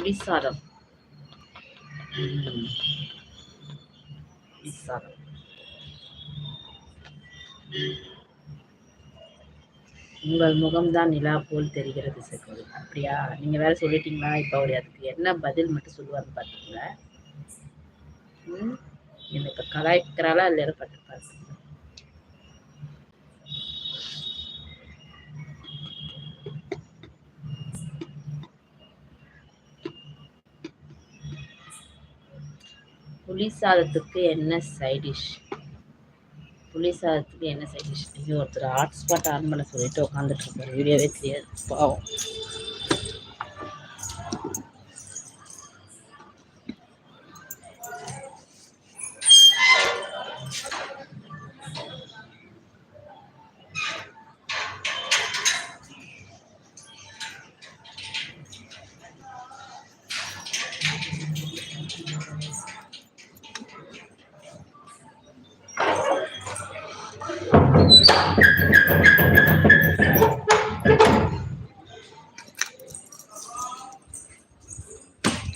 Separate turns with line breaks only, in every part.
புளிசாதம் புளிசாதம் உங்கள் முகம்தான் நிலா போல் தெரிகிறது சகோதரி. அப்படியா? நீங்க வேற சொல்லிட்டீங்களா? இப்போ அவர் அதுக்கு என்ன பதில் மட்டும் சொல்லுவாருன்னு பார்த்தீங்களா எனக்கு என்ன இப்போ கலாய்க்கிறாளா இல்லையா பார்த்து பாருங்க புளி சாதத்துக்கு என்ன சைடிஷ் புளி சாதத்துக்கு என்ன சைடிஷ் ஐயோ ஒருத்தர் ஹாட்ஸ்பாட் ஆன் பண்ண சொல்லிட்டு உட்காந்துட்டு இருக்காரு. வீடியோவே தெரியாது பாவம்.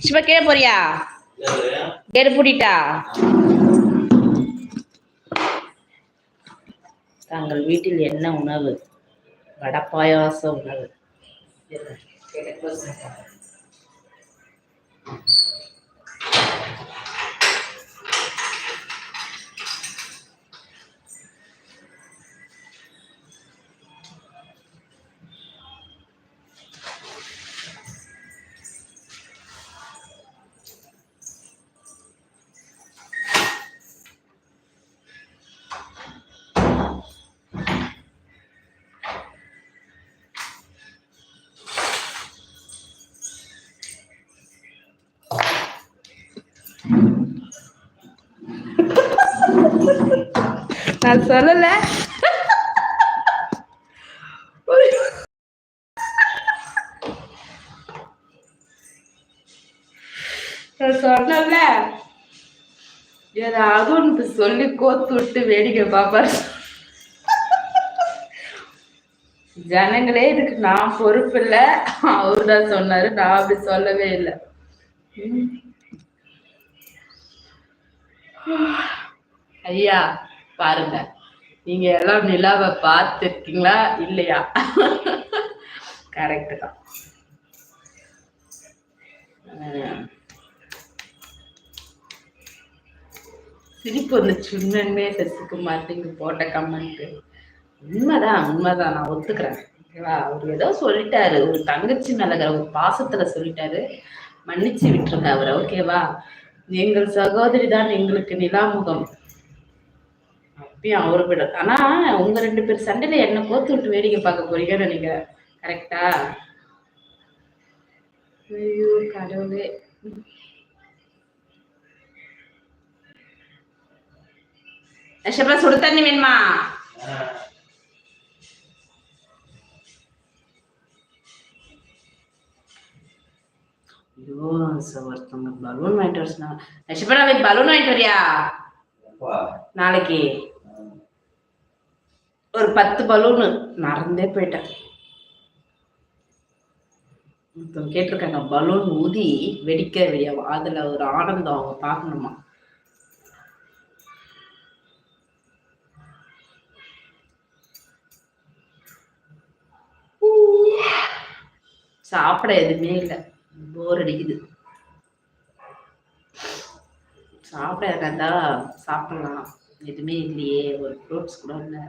சிவா கீழே போறியா? கேடு பூட்டிட்டா? தங்கள் வீட்டில் என்ன உணவு? வடை பாயாச உணவு. நான் சொல்லல. நான் சொன்னல ஏதாவது ஒன்று சொல்லி கோத்து விட்டு வேடிக்கை பார்ப்பாரு. ஜனங்களே இதுக்கு நான் பொறுப்பு இல்லை. அவரு தான் சொன்னாரு. நான் அப்படி சொல்லவே இல்லை. ஐயா பாருங்க. நீங்க எல்லாம் நிலாவை பார்த்துருக்கீங்களா இல்லையா? கரெக்டு தான். சிரிப்பு வந்துச்சு உண்மையுமே சசிகுமார் நீங்க போட்ட கமெண்ட் உண்மைதான் உண்மைதான். நான் ஒத்துக்கிறேன். ஓகேவா? அவர் ஏதோ சொல்லிட்டாரு. ஒரு தங்கச்சி மேலகிற ஒரு பாசத்துல சொல்லிட்டாரு. மன்னிச்சு விட்டுருங்க அவரை. ஓகேவா? எங்கள் சகோதரி தான் எங்களுக்கு நிலாமுகம். அப்பயும் அவரை விட ஆனா உங்க ரெண்டு பேர் சண்டையில என்ன கோத்து விட்டு வேடிக்கை பார்க்க போறீங்கன்னு நினைக்கிறேன் கரெக்டா ஐயோ கடவுளே. ரிஷபா சுடு தண்ணி வேணுமா? ஐயோ ச- ஒருத்தவங்க பலூன் வாங்கிட்டு வர சொன்னாங்க ரிஷபா நாளைக்கு பலூன் வாங்கிட்டு வரியா? நாளைக்கு. ஒரு பத்து பலூனு மறந்தே போயிட்டேன். ஒருத்தவங்க கேட்டிருக்காங்க பலூன் ஊதி வெடிக்க வெடியாவா அதுல ஒரு ஆனந்தம் அவங்க பார்க்கணுமா? சாப்பிட எதுவுமே இல்லை. போர் அடிக்குது. சாப்பிட இருந்தா சாப்பிடலாம். எதுவுமே இல்லையே ஒரு ஃப்ரூட்ஸ் கூட இல்லை.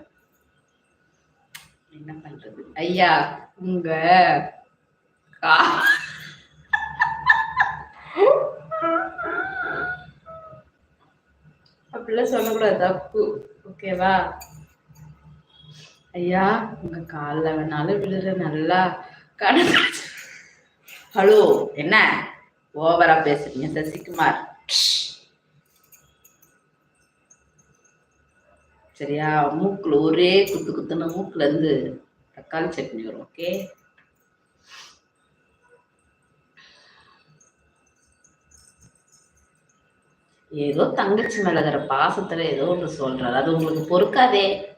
என்ன பண்றது? ஐயா உங்க கா அப்படிலாம் சொல்லக்கூடாது தப்பு. ஓகேவா? ஐயா உங்க காலில் வேணாலும் விழுற நல்லா கணக்கு ஹலோ. என்ன? ஓவரா பேசுறீங்க சசிகுமார். சரியா? மூக்குல ஒரே குத்து குத்துன மூக்குல இருந்து தக்காளி சட்னி வரும் ஓகே ஏதோ தங்கச்சி மேல இருக்கிற பாசத்துல ஏதோ ஒன்று சொல்றாரு. அது உங்களுக்கு பொறுக்காதே.